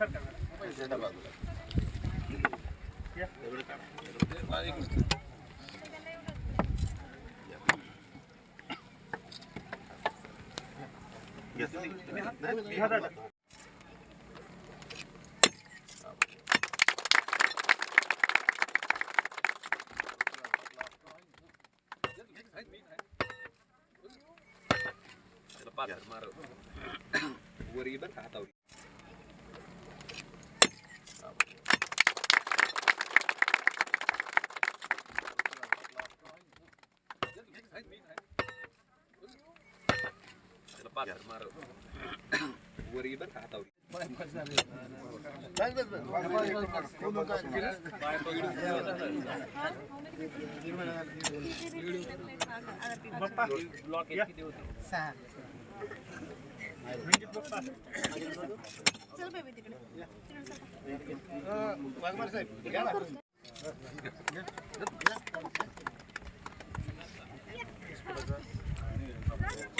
lepas baru gue ribet tahu चल baby तिकडे अशोक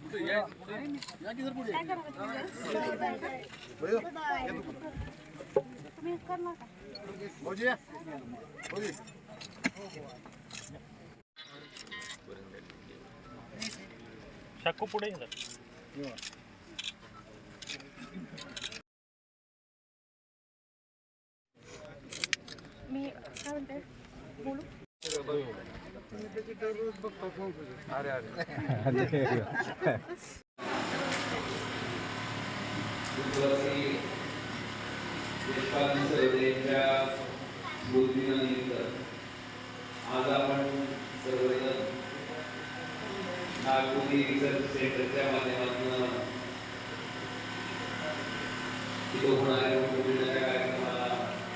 शाकू पुढे मी काय म्हणते? बोलू. विश्वासी देशपाल स्मृतीनिमित्त आज आपण सर्वजण नागपूर रिसर्च सेंटरच्या माध्यमातून तिथं होणाऱ्या वटपौर्णिमेच्या कार्यक्रमाला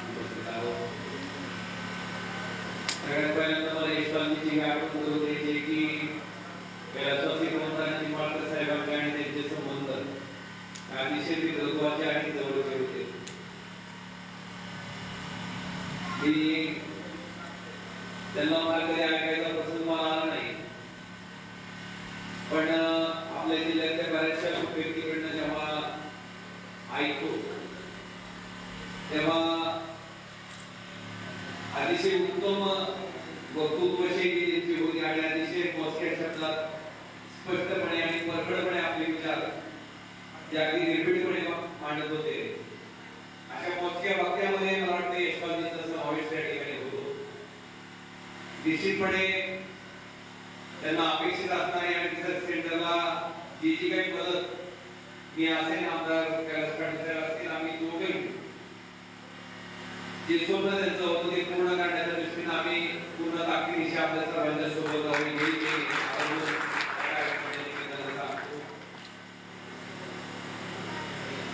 उपस्थित आहोत सगळ्यात पहिल्यांदा मला यशपालजीची ही आठवण करून द्यायची आहे की कैलासवासी ग्रंथांची माळकर साहेबांचे आणि त्यांचे संबंध अतिशय विरोधाचे आणि जवळचे होते मी त्यांना मला कधी ऐकायचा प्रसंग मला आला नाही. पण आपल्या जिल्ह्यातल्या बऱ्याचशा व्यक्तीकडनं जेव्हा ऐकतो तेव्हा अतिशय उत्तम वक्तृत्व त्यांची होती आणि अतिशय मोजक्या शब्दात स्पष्टपणे आणि परखडपणे जे अगदी निर्भीडपणे मांडत होते. अशा मोजक्या वाक्यामध्ये मला वाटतं यशवंतचा समावेश त्या ठिकाणी होतो. निश्चितपणे त्यांना अपेक्षित असणारी आणि रिसर्च सेंटरला जी जी काही मदत मी असेल आमदार कैलास पाटील असतील आम्ही दोघे जे स्वप्न त्यांचं होतं ते पूर्ण करण्याच्या दृष्टीने आम्ही पूर्ण ताकदीनिशी आपल्या सर्वांच्या सोबत राहून हे जे आपण या कार्यक्रमाच्या निमित्तानं सांगतो.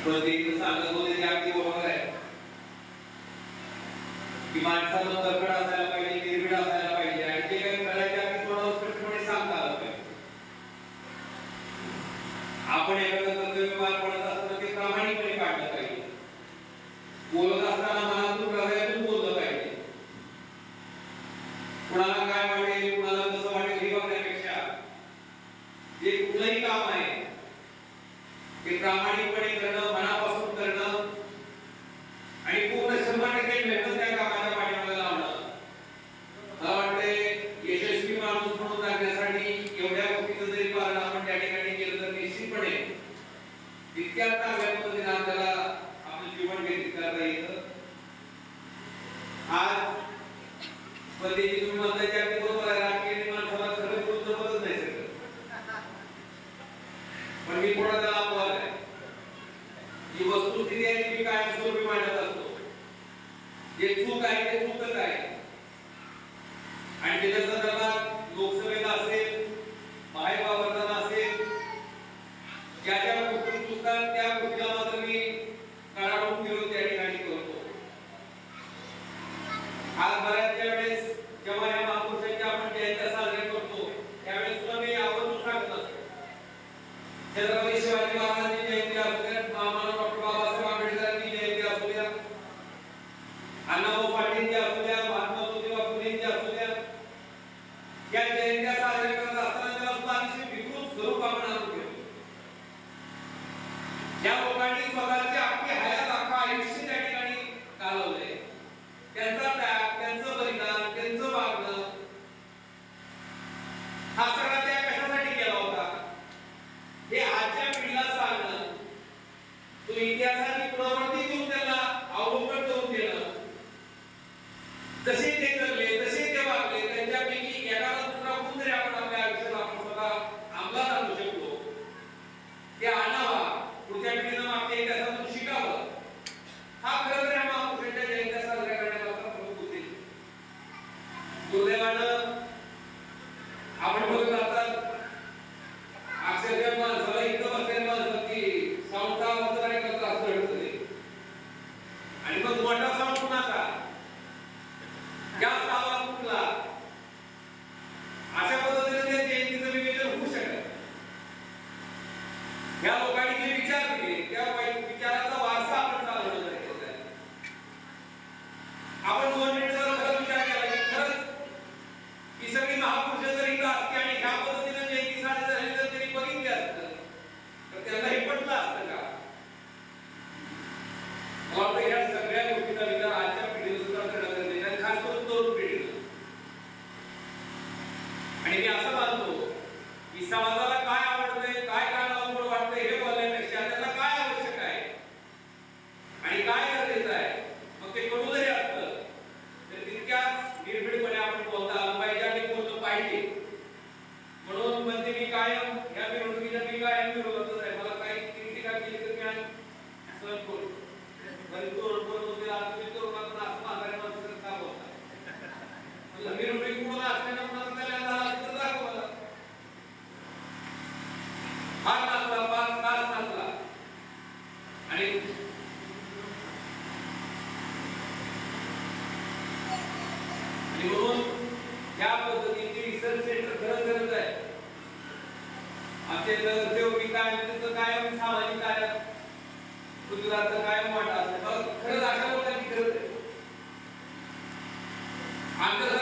पण ते सांगत होते ते अगदी बरोबर आहे. की माणसाला तकड असायला पाहिजे निर्भीड असायला पाहिजे. आणि ते काही करायचे अगदी थोडं स्पष्टपणे सांगता आलं पाहिजे. आपण एखादं कर्तव्य पार पडत असताना ते प्रामाणिकपणे काढलं पाहिजे. बोलत असताना मनातून हृदयातून बोललं पाहिजे. कुणाला काय वाटेल कुणाला कसं वाटेल हे बघण्यापेक्षा जे कुठलंही काम आहे ते प्रामाणिक व्यासाने पुढावरती घेऊन त्याला अवलोकन करून केलं. तसे ते करले I'm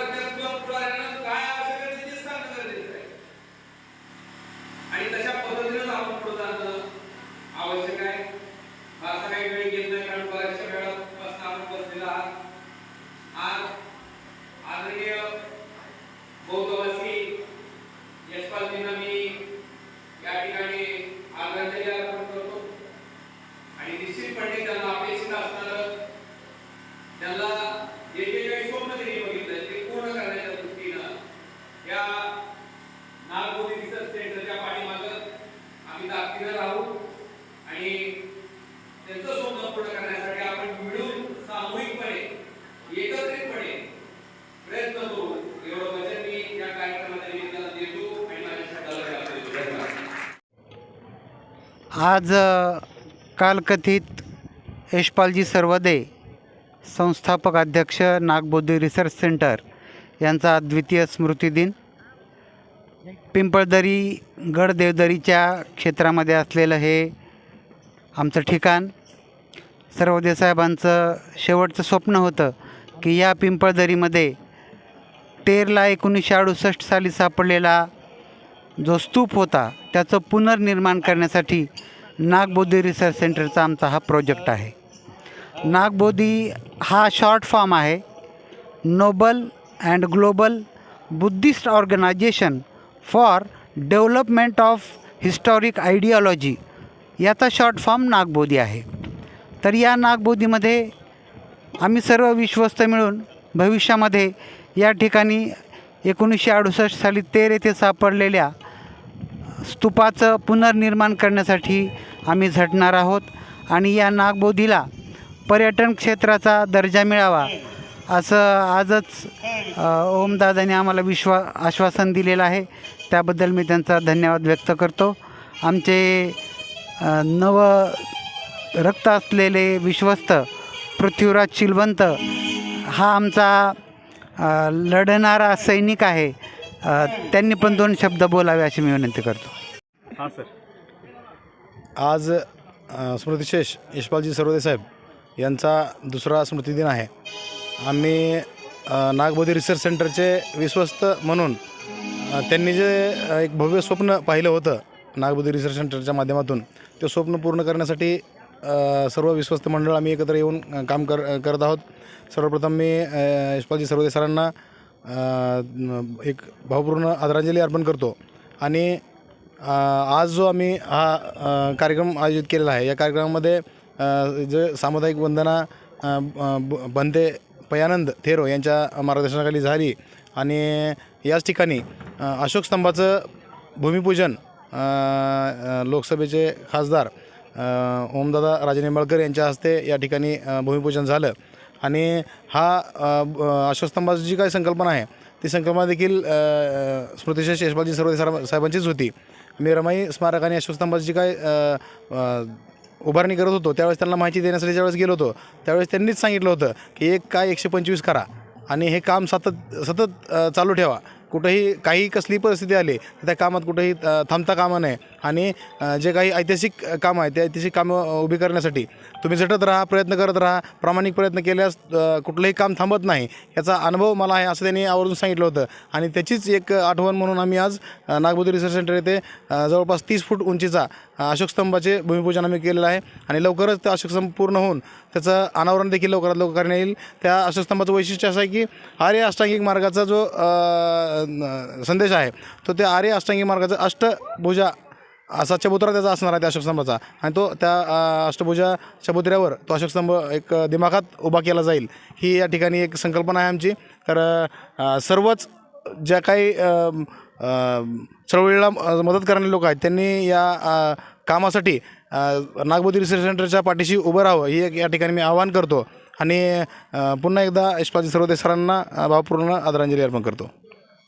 आज कालकथित यशपालजी सर्वदे संस्थापक अध्यक्ष नागबोधी रिसर्च सेंटर यांचा द्वितीय स्मृतिदिन पिंपळदरी गडदेवदरीच्या क्षेत्रामध्ये असलेलं हे आमचं ठिकाण. सर्वदे साहेबांचं शेवटचं स्वप्न होतं की या पिंपळदरीमध्ये तेरला एकोणीसशे अडुसष्ट साली सापडलेला जो स्तूप होता त्याचं पुनर्निर्माण करण्यासाठी नागबोधी रिसर्च सेंटरचा आमचा हा प्रोजेक्ट आहे. नागबोधी हा शॉर्ट फॉर्म आहे. Noble and global Buddhist organisation for development of historic ideology याचा शॉर्ट फॉर्म नागबोधी आहे. तर या नागबोधीमध्ये आम्ही सर्व विश्वस्त मिळून भविष्यामध्ये या ठिकाणी एकोणीसशे अडुसष्ट साली तेर येथे सापडलेल्या स्तूपाचं पुनर्निर्माण करण्यासाठी आम्ही झटणार आहोत आणि या नागबोधीला पर्यटन क्षेत्राचा दर्जा मिळावा असं आजच ओमदादाने आम्हाला विश्वा आश्वासन दिलेलं आहे. त्याबद्दल मी त्यांचा धन्यवाद व्यक्त करतो. आमचे नव रक्त असलेले विश्वस्त पृथ्वीराज शिलवंत हा आमचा लढणारा सैनिक आहे. त्यांनी पण दोन शब्द बोलावे अशी मी विनंती करतो. हां सर. आज स्मृतिशेष यशपालजी सर्वदे साहेब यांचा दुसरा स्मृतिदिन आहे. आम्ही नागबोधी रिसर्च सेंटरचे विश्वस्त म्हणून त्यांनी जे एक भव्य स्वप्न पाहिलं होतं नागबोधी रिसर्च सेंटरच्या माध्यमातून ते स्वप्न पूर्ण करण्यासाठी सर्व विश्वस्त मंडळ आम्ही एकत्र येऊन काम कर करत आहोत. सर्वप्रथम मी यशपालजी सर्वदे सरांना एक भावपूर्ण आदरांजली अर्पण करतो. आणि आज जो आम्ही हा कार्यक्रम आयोजित केलेला आहे या कार्यक्रमामध्ये जे सामुदायिक वंदना अ, बनते पयानंद थेरो यांच्या मार्गदर्शनाखाली झाली आणि याच ठिकाणी अशोक स्तंभाचं भूमिपूजन लोकसभेचे खासदार ओमदादा ओमदादा राजेनिंबाळकर यांच्या हस्ते या ठिकाणी भूमिपूजन झालं. आणि हा अश्वस्तंभाची जी काही संकल्पना आहे ती संकल्पना देखील अ, शेषबाजी यशपालजी सर्व साहेबांचीच होती. मी रमाई स्मारक आणि अश्वस्तंभाची जी काय उभारणी करत होतो त्यावेळेस त्यांना माहिती देण्यासाठी ज्यावेळेस गेलो होतो त्यावेळेस त्यांनीच सांगितलं होतं की एक काय एकशे पंचवीस करा आणि हे काम सतत सतत चालू ठेवा. कुठंही काही कसली परिस्थिती आली तर त्या कामात कुठंही थांबता कामा नये. आणि जे काही ऐतिहासिक कामं आहे ते ऐतिहासिक कामं उभी करण्यासाठी तुम्ही झटत राहा प्रयत्न करत राहा प्रामाणिक प्रयत्न केल्यास कुठलंही काम थांबत नाही. याचा अनुभव मला आहे असं त्यांनी आवर्जून सांगितलं होतं. आणि त्याचीच एक आठवण म्हणून आम्ही आज अ, रिसर्च सेंटर येथे जवळपास तीस फूट उंचीचा अशोक स्तंभाचे भूमिपूजन आम्ही केलेलं आहे. आणि लवकरच ते अशोक स्तंभ पूर्ण होऊन त्याचं अनावरण देखील लवकरात लवकर करण्यात येईल. त्या अशोकस्तंभाचं वैशिष्ट्य असं आहे की आर्य अष्टांगिक मार्गाचा जो संदेश आहे तो त्या आर्य अष्टांगिक मार्गाचा अष्टभुजा असा चबुतरा त्याचा असणार आहे त्या अशोकस्तंभाचा आणि तो त्या अष्टभुजा चबुतऱ्यावर तो अशोकस्तंभ एक दिमागात उभा केला जाईल. ही या ठिकाणी एक संकल्पना आहे आमची. तर सर्वच ज्या काही चळवळीला मदत करणारे लोक आहेत. त्यांनी या कामासाठी अ, नागबोधी रिसर्च सेंटरच्या पाठीशी उभं राहावं ही एक या ठिकाणी मी आवाहन करतो. आणि पुन्हा एकदा यशपाजी सर्वदे सरांना भावपूर्ण आदरांजली अर्पण करतो.